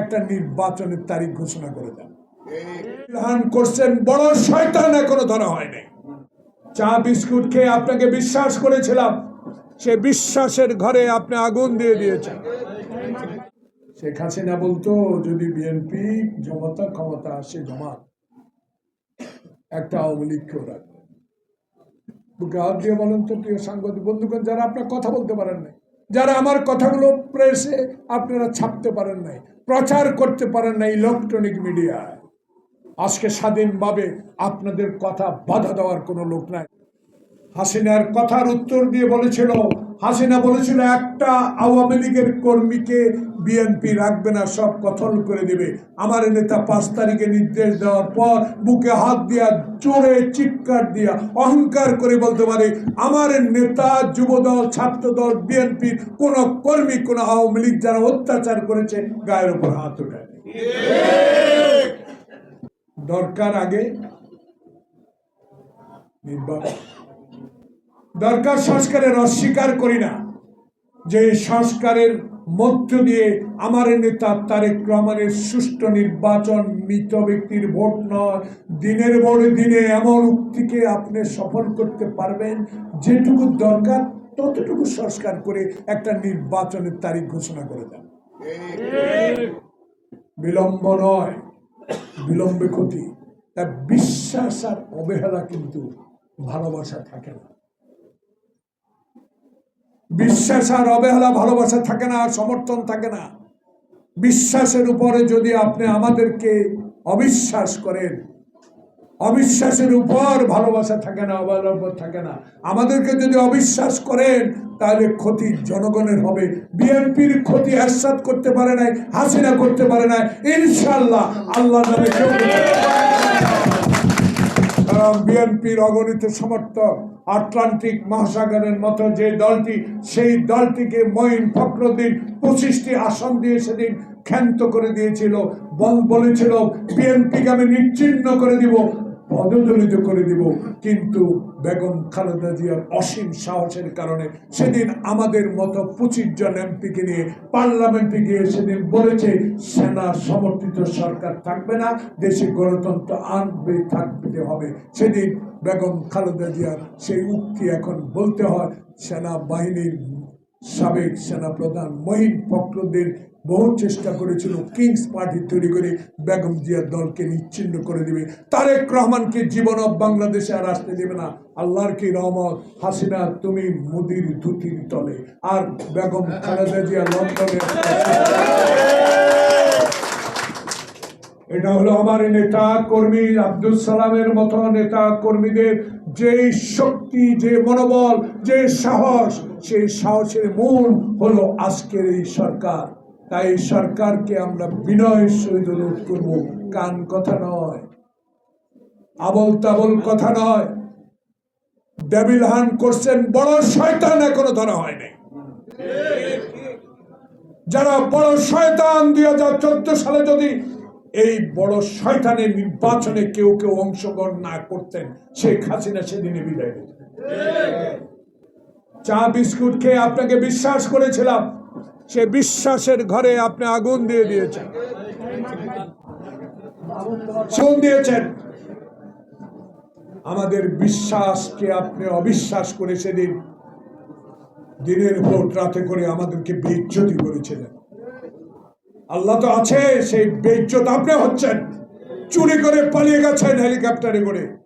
একটা নির্বাচনের তারিখ ঘোষণা করে দেন। ইলহান করছেন বড় শয়তান, এখনও ধরা হয়নি চা, বিস্কুট খেয়ে আপনাকে বিশ্বাস করেছিলাম, সে বিশ্বাসের ঘরে আপনি আগুন দিয়ে দিয়েছেন। শেখ হাসিনা বলতো, যদি বিএনপি জমতা ক্ষমতা আসে, জমাত, একটা আওয়ামী লীগকেও রাখবে দিয়ে বলেন তো, প্রিয় সাংবাদিক বন্ধুগণ, যারা আপনার কথা বলতে পারেন নাই, যারা আমার কথাগুলো প্রেসে আপনারা ছাপতে পারেন নাই প্রচার করতে পারেন না ইলেকট্রনিক মিডিয়ায় আজকে স্বাধীনভাবে আপনাদের কথা বাধা দেওয়ার কোনো লোক নাই। হাসিনার কথার উত্তর দিয়ে বলেছিল হাসিনা বলেছিল একটা আওয়ামী লীগের কর্মীকে বিএনপি রাখবে না সব কথল করে দেবে। আমার নেতা পাঁচ তারিখে নির্দেশ দেওয়ার পর বুকে হাত দিয়া চোরে চিৎকার দিয়া অহংকার করে বলতে পারে আমার নেতা যুবদল ছাত্রদল বিএনপির কোন কর্মী কোন আওয়ামী লীগ যারা অত্যাচার করেছে গায়ের উপর হাত উঠায় দরকার আগে নির্বাচন। দরকার সংস্কারের অস্বীকার করি না। যে সংস্কারের মধ্য দিয়ে আমার নেতা তারেক রহমানের সুষ্ঠু নির্বাচন, মৃত ব্যক্তির ভোট নয়, দিনের বড় দিনে এমন উক্তিকে আপনি সফল করতে পারবেন, যেটুকু দরকার ততটুকু সংস্কার করে একটা নির্বাচনের তারিখ ঘোষণা করে দেন। বিলম্ব নয়, বিলম্বে ক্ষতি। তা বিশ্বাস আর অবহেলা কিন্তু ভালোবাসা থাকে না। বিশ্বাস আর অবহেলা, ভালোবাসা থাকে না, আর সমর্থন থাকে না। বিশ্বাসের উপরে যদি আপনি আমাদেরকে অবিশ্বাস করেন, অবিশ্বাসের উপর ভালোবাসা থাকে না, অবহেলার উপর থাকে না, আমাদেরকে যদি অবিশ্বাস করেন, তাহলে ক্ষতি জনগণের হবে। বিএনপির ক্ষতি আশ্বাদ করতে পারে নাই, হাসিনা করতে পারে নাই ইনশাল্লাহ আল্লাহ নামে কেউ বিএনপির অগণিত সমর্থক আটলান্টিক মহাসাগরের মতো যে দলটি, সেই দলটিকে মঈন ফখরুদ্দিন পঁচিশটি আসন দিয়ে সেদিন ক্ষান্ত করে দিয়েছিল, বল বলেছিল, বিএনপিকে আমি নিচ্ছিন্ন করে দিব। পদদলিত করে দিব। কিন্তু বেগম খালেদা জিয়ার অসীম সাহসের কারণে সেদিন আমাদের মতো পঁচিশ জন এমপিকে নিয়ে পার্লামেন্টে গিয়ে সেদিন বলেছে, সেনা সমর্থিত সরকার থাকবে না, দেশে গণতন্ত্র আনবে, থাকতে হবে। সেদিন বেগম খালেদা জিয়ার সেই উক্তি এখন বলতে হয় সেনা বাহিনীর সাবেক সেনাপ্রধান মহিন ফখরুদ্দিন বহু চেষ্টা করেছিল কিংস পার্টি তৈরি করে বেগম জিয়ার দলকে নিচ্ছিন্ন করে দিবে। তারেক রহমানকে জীবন অব বাংলাদেশে আর আসতে দেবে না। আল্লাহর কি রহমত? হাসিনা, তুমি মোদির ধুতির তলে। আর বেগম খালেদা জিয়া লন্ডনে এটা হলো আমার নেতা কর্মী আব্দুল সালামের মতো নেতা কর্মীদের যে শক্তি, যে মনোবল, যে সাহস, সেই সাহসের মূল হলো আজকের এই সরকার। তাই সরকারকে আমরা বিনয়ের সহিত অনুরোধ করব, কান কথা নয় আবল তাবল কথা নয়। ডেবিল হান করছেন, বড় শয়তান এখনও ধরা হয়নি। যারা বড় শয়তান দুই হাজার চোদ্দ সালে যদি এই বড় শয়তানের নির্বাচনে কেউ কেউ অংশগ্রহণ না করতেন, শেখ হাসিনা সেদিনে বিদায় চা, বিস্কুট খেয়ে আপনাকে বিশ্বাস করেছিলাম সে বিশ্বাসের ঘরে আপনি আগুন দিয়ে দিয়েছেন। আগুন দিয়েছেন। আমাদের বিশ্বাসকে আপনি অবিশ্বাস করে সেদিন দিনের ভোট রাতে করে আমাদেরকে বেজ্জতি করেছিলেন। আল্লাহ তো আছে, সেই বেজ্জত আপনি হচ্ছেন। চুরি করে পালিয়ে গেছেন হেলিকপ্টারে করে।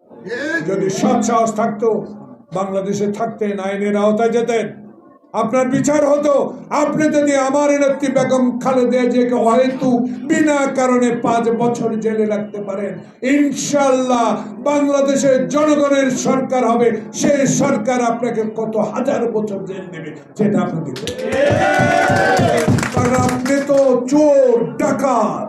যদি সৎ সাহস থাকতো, বাংলাদেশে থাকতেন, আইনের আওতায় যেতেন। আপনার বিচার হতো। আপনি যদি আমার নেত্রী বেগম খালেদা জিয়াকে হয়তো বিনা কারণে পাঁচ বছর জেলে রাখতে পারেন ইনশাল্লাহ বাংলাদেশের জনগণের সরকার হবে। সেই সরকার আপনাকে কত হাজার বছর জেল দেবে, সেটা আপনি কারণ আপনি তো চোর, ডাকাত।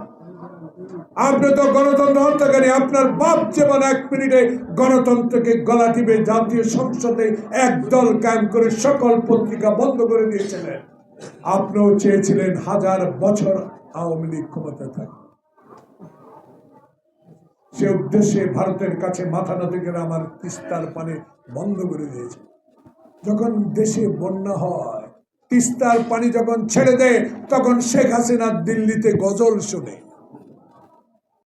আপনি তো গণতন্ত্র হত্যাকারী, আপনার বাপ যেমন এক মিনিটে গণতন্ত্রকে গলা টিপে জাতীয় সংসদে একদল কায়েম করে সকল পত্রিকা বন্ধ করে দিয়েছিলেন। আপনিও চেয়েছিলেন হাজার বছর আওয়ামী লীগ ক্ষমতা থাকে। সে উদ্দেশ্যে ভারতের কাছে মাথা না থেকে আমার তিস্তার পানি বন্ধ করে দিয়েছে। যখন দেশে বন্যা হয়, তিস্তার পানি যখন ছেড়ে দেয়, তখন শেখ হাসিনা দিল্লিতে গজল শুনে।